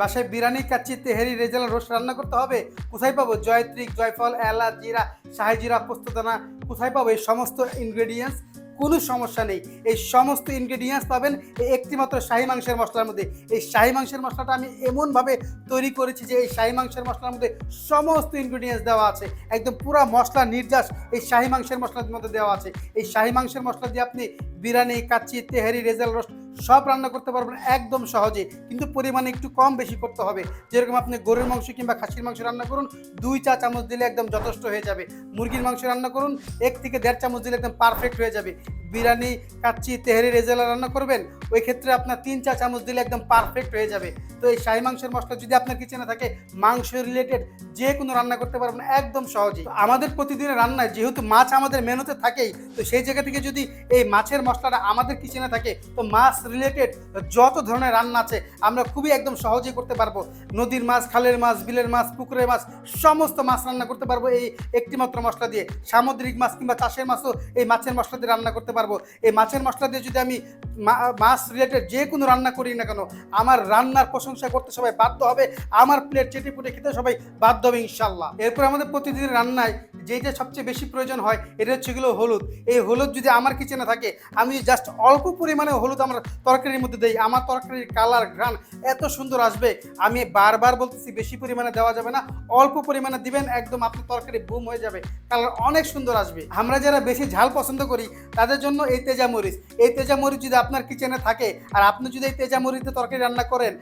বাসায় বিরিয়ানি, কাচ্চি, তেহারি, রেজালা, রোস্ট রান্না করতে হবে। কোথায় পাবো? জয়ত্রিক জয়ফল, এলাচ, জিরা, শাহি জিরা পোস্তদানা কোথায় পাবো? এই সমস্ত ইনগ্রেডিয়েন্টস কোনো সমস্যা নেই। এই সমস্ত ইনগ্রেডিয়েন্টস পাবেন এই একটিমাত্র শাহি মাংসের মশলার মধ্যে। এই শাহি মাংসের মশলাটা আমি এমনভাবে তৈরি করেছি যে এই শাহি মাংসের মশলার মধ্যে সমস্ত ইনগ্রেডিয়েন্টস দেওয়া আছে। একদম পুরো মশলা নির্যাস এই শাহি মাংসের মশলার মধ্যে দেওয়া আছে। এই শাহি মাংসের মশলা দিয়ে আপনি বিরিয়ানি, কাচ্চি, তেহারি, রেজাল, রোস্ট সব রান্না করতে পারবেন একদম সহজে, কিন্তু পরিমাণে একটু কম বেশি করতে হবে। যেরকম আপনি গরুর মাংস কিংবা খাসির মাংস রান্না করুন, দুই চা চামচ দিলে একদম যথেষ্ট হয়ে যাবে। মুরগির মাংস রান্না করুন, এক থেকে দেড় চামচ দিলে একদম পারফেক্ট হয়ে যাবে। বিরিয়ানি, কাচ্চি, তেহারি, রেজালা রান্না করবেন, ওই ক্ষেত্রে আপনার তিন চা চামচ দিলে একদম পারফেক্ট হয়ে যাবে। তো এই শাহি মাংসের মশলা যদি আপনার কিচেনে থাকে, মাংস রিলেটেড যে কোনো রান্না করতে পারবেন একদম সহজেই আমাদের প্রতিদিনের রান্নায় যেহেতু মাছ আমাদের মেনুতে থাকেই, তো সেই জায়গা থেকে যদি এই মাছের মশলাটা আমাদের কিচেনে থাকে, তো মাছ রিলেটেড যত ধরনের রান্না আছে, আমরা খুবই একদম সহজেই করতে পারব। নদীর মাছ, খালের মাছ, বিলের মাছ, পুকুরের মাছ, সমস্ত মাছ রান্না করতে পারব এই একটিমাত্র মশলা দিয়ে। সামুদ্রিক মাছ কিংবা চাষের মাছও এই মাছের মশলা দিয়ে রান্না করতে পারব। এই মাছের মশলা দিয়ে যদি আমি মাছ রিলেটেড যে কোনো রান্না করি না কেন, আমার রান্নার প্রশংসা করতে সবাই বাধ্য হবে, আমার প্লেট চেটে পুটে খেতে সবাই বাধ্য হবে ইনশাল্লাহ। এরপর আমাদের প্রতিদিন রান্নায় যেটা সবচেয়ে বেশি প্রয়োজন হয়, এটা হচ্ছে গেলো হলুদ। এই হলুদ যদি আমার কিচেনে থাকে, আমি জাস্ট অল্প পরিমাণে হলুদ আমার তরকারির মধ্যে দেই। আমার তরকারির কালার, ঘ্রাণ এত সুন্দর আসবে, আমি বারবার বলতেছি, বেশি পরিমাণে দেওয়া যাবে না। অল্প পরিমাণে দিবেন, একদম আপনার তরকারি বুম হয়ে যাবে। কালার অনেক সুন্দর আসবে। আমরা যারা বেশি ঝাল পছন্দ করি, তাদের জন্য এই তেজা মরিচ এই তেজা মরিচ যদি আপনার কিচেনে থাকে, আর আপনি যদি এই তেজা মরিচে তরকারি রান্না করেন,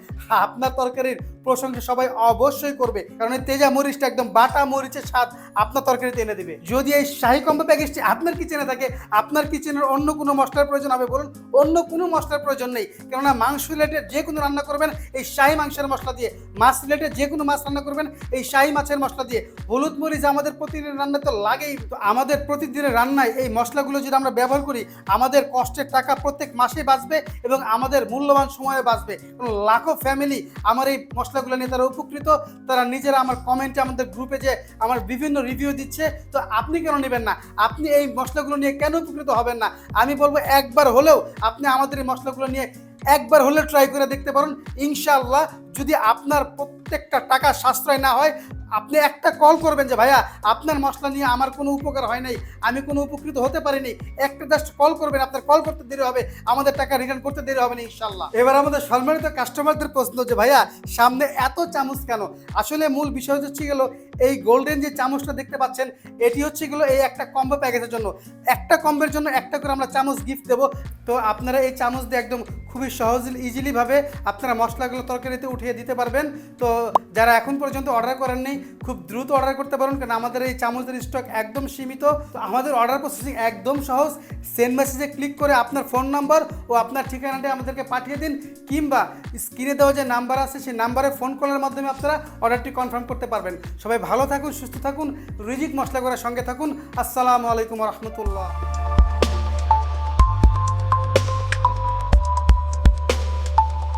আপনার তরকারির প্রশংসা সবাই অবশ্যই করবে। কারণ এই তেজা মরিচটা একদম বাটা মরিচের স্বাদ আপনার তরকারিতে এনে দেবে। যদি এই শাহি কম্বো প্যাকেজটি আপনার কিচেনে থাকে, আপনার কিচেনের অন্য কোনো মশলার প্রয়োজন হবে বলুন, অন্য কোনো মশলার প্রয়োজন নেই। কেননা মাংস রিলেটেড যে কোনো রান্না করবেন, এই শাহি মাংসের মশলা দিয়ে। মাছ রিলেটেড যে কোনো মাছ রান্না করবেন, এই শাহি মাছের মশলা দিয়ে। হলুদ মরিচ আমাদের প্রতিদিনের রান্না তো লাগেই, তো আমাদের প্রতিদিনের রান্নায় এই মশলাগুলো যদি আমরা ব্যবহার করি, আমাদের কষ্টের টাকা প্রত্যেক মাসে বাঁচবে এবং আমাদের মূল্যবান সময়ে বাঁচবে। লাখো ফ্যামিলি আমার এই মশলাগুলো নিয়ে তারা উপকৃত। তারা নিজেরা আমার কমেন্টে আমাদের গ্রুপে যে আমার বিভিন্ন রিভিউ দিচ্ছে। তো আপনি কেন নেবেন না? আপনি এই মশলাগুলো নিয়ে কেন উপকৃত হবেন না? আমি বলব একবার হলেও আপনি আমাদের এই মশলাগুলো নিয়ে একবার হলে ট্রাই করে দেখতে পারেন। ইনশাআল্লাহ যদি আপনার প্রত্যেকটা টাকা সাশ্রয় না হয় আপনি একটা কল করবেন যে, ভাইয়া, আপনার মশলা নিয়ে আমার কোনো উপকার হয় নাই, আমি কোনো উপকৃত হতে পারিনি। একটা জাস্ট কল করবেন, আপনার কল করতে দেরি হবে, আমাদের টাকা রিটার্ন করতে দেরি হবে না ইনশাল্লাহ এবার আমাদের সম্মানিত কাস্টমারদের প্রশ্ন যে, ভাইয়া, সামনে এত চামচ কেন? আসলে মূল বিষয় হচ্ছে গেল, এই গোল্ডেন যে চামচটা দেখতে পাচ্ছেন, এটি হচ্ছে গেলো এই একটা কম্বো প্যাকেজের জন্য। একটা কম্বের জন্য একটা করে আমরা চামচ গিফট দেবো। তো আপনারা এই চামচ দিয়ে একদম খুবই সহজ ইজিলিভাবে আপনারা মশলাগুলো তরকারিতে উঠিয়ে দিতে পারবেন। তো যারা এখন পর্যন্ত অর্ডার করেননি, খুব দ্রুত অর্ডার করতে পারেন, কারণ আমাদের এই চামচের স্টক একদম সীমিত। তো আমাদের অর্ডার প্রসেসিং একদম সহজ। সেন্ড মেসেজে ক্লিক করে আপনার ফোন নাম্বার ও আপনার ঠিকানাটা আমাদেরকে পাঠিয়ে দিন, কিংবা স্ক্রিনে দেওয়া যে নাম্বার আছে, সেই নাম্বারে ফোন কলের মাধ্যমে আপনারা অর্ডারটি কনফার্ম করতে পারবেন। সবাই ভালো থাকুন, সুস্থ থাকুন, রিজিক মশলা করার সঙ্গে থাকুন। আসসালামু আলাইকুম রহমতুল্লাহ।